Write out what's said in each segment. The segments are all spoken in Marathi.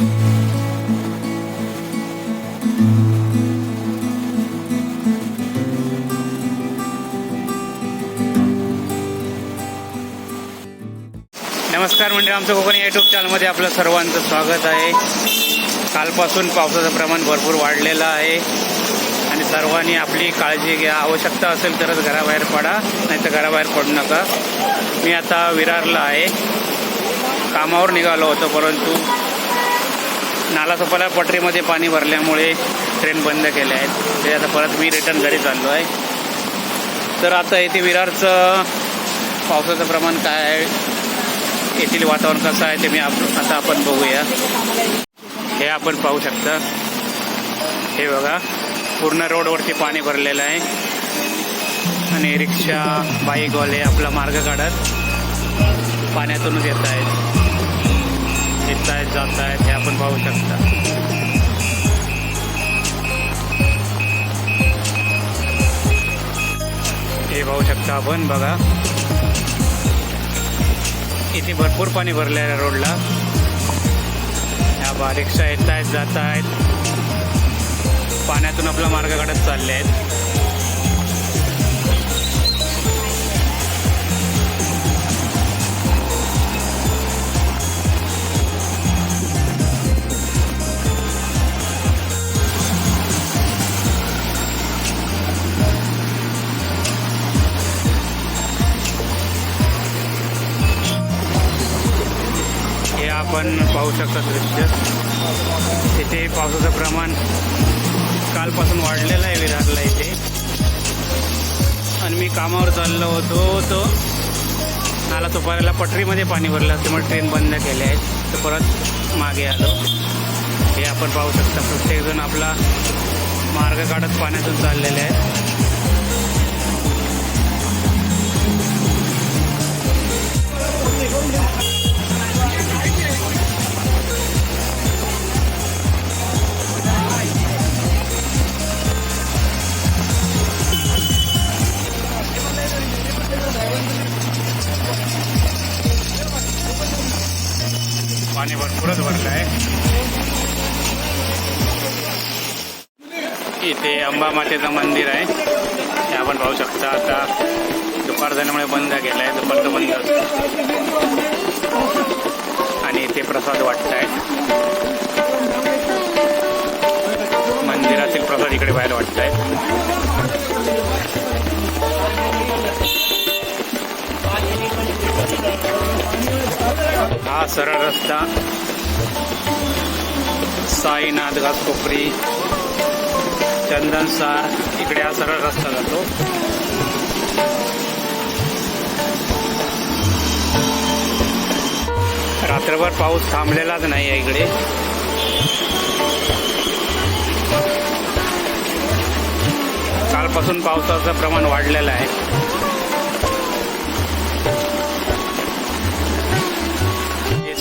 नमस्कार म्हणजे आमचं कोकणी युट्यूब चॅनलमध्ये आपलं सर्वांचं स्वागत आहे. कालपासून पावसाचं प्रमाण भरपूर वाढलेलं आहे. आणि सर्वांनी आपली काळजी घ्या. आवश्यकता असेल तरच घराबाहेर पडा नाही तर घराबाहेर पडू नका. मी आता विरारला आहे. कामावर निघालो होतो परंतु नालासोपाला पटरीमध्ये पाणी भरल्यामुळे ट्रेन बंद केल्या आहेत. ते आता परत मी रिटर्न घरी चाललो आहे. तर आता येथे विरारचं पावसाचं प्रमाण काय आहे? येथील वातावरण कसं आहे ते मी आप- आता आपण बघूया. हे आपण पाहू शकता. हे बघा पूर्ण रोडवरती पाणी भरलेलं आहे. आणि रिक्षा बाईकवाले आपला मार्ग काढत पाण्यातूनच येत आहेत. येत आहेत जात आहेत हे आपण पाहू शकता. हे पाहू शकता आपण बघा. इथे भरपूर पाणी भरलं आहे रोडला. ह्या बा रिक्षा येत आहेत जात आहेत पाण्यातून आपला मार्ग काढत चालले आहेत आपण पाहू शकता दृश्य. तिथे पावसाचं प्रमाण कालपासून वाढलेलं आहे विरारला इथे. आणि मी कामावर चाललो होतो तो मला दुपारला पटरीमध्ये पाणी भरलं असल्यामुळे ट्रेन बंद केली आहे. तर परत मागे आलो. हे आपण पाहू शकता प्रत्येकजण आपला मार्ग काढत पाण्यातून चाललेले आहेत. भरपूरच भरलं आहे. इथे अंबा मातेचं मंदिर आहे. हे आपण पाहू शकता आता. दुपार झाल्यामुळे बंद केलं आहे दुपारचं बंद. असतं आणि इथे प्रसाद वाटत आहे मंदिरातील प्रसाद इकडे बाहेर वाटत आहे सरळ रस्ता. साईनाथ घासकोपरी चंदनसार इकडे हा सरळ रस्ता जातो. रात्रभर पाऊस थांबलेलाच नाही आहे इकडे. कालपासून पावसाचं प्रमाण वाढलेलं आहे.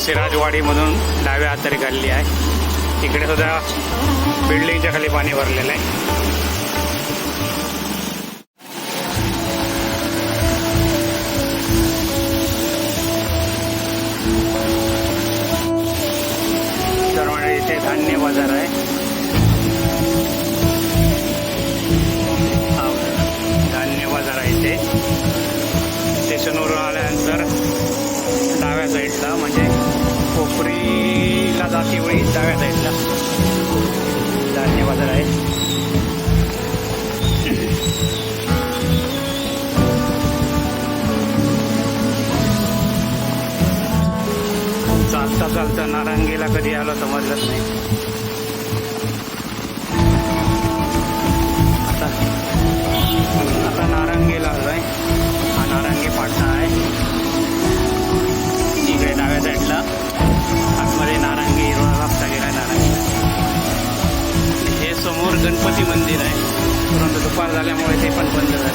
हे सिराजवाडीमधून डाव्या हातारी घालली आहे. इकडे सुद्धा बिल्डिंगच्या खाली पाणी भरलेलं आहे. इथे धान्य बाजार आहे. धान्य बाजार आहे इथे. स्टेशनवरून आल्यानंतर कोपरीला जाती वेळी डाव्या साईडला धान्य बाजार आहे चालता चालता नारायणगीला कधी आलो समजलंच नाही आता आता नारंगीला मंदिर आहे. परंतु दुपार झाल्यामुळे ते पण बंद झालं.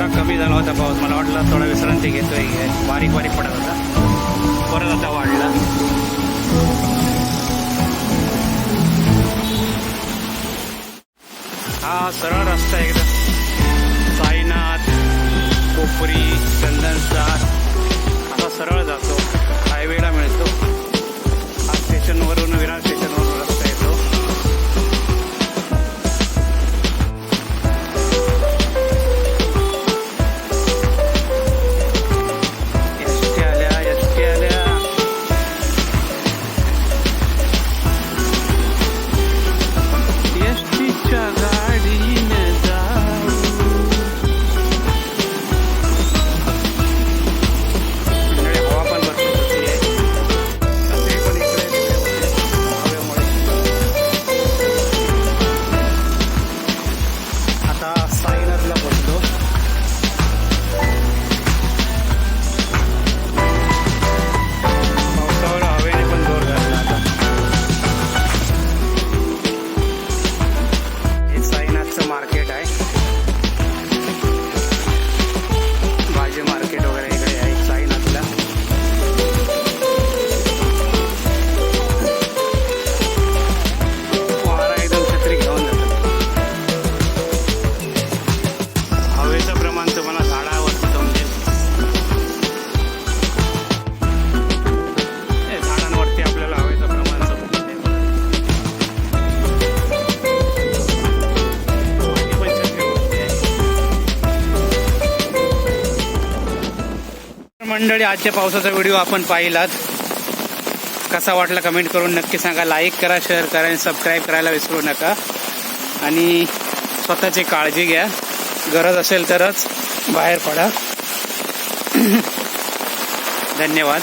होता पाऊस मला वाटलं थोडा विश्रांती घेतोय काय बारीक बारीक पडत होता परत आता वाढला हा सरळ रस्ता आहे एकदम साईनाथ कोपरी चंदनसार असा सरळ जातो हायवेला मिळतो हा स्टेशनवरून विरार स्टेशनवरून मंडळी आजच्या पावसाचा व्हिडिओ आपण पाहिलात. कसा वाटला कमेंट करून नक्की सांगा. लाईक करा शेअर करा आणि सबस्क्राईब करायला विसरू नका. आणि स्वतःची काळजी घ्या. गरज असेल तरच बाहेर पडा. धन्यवाद.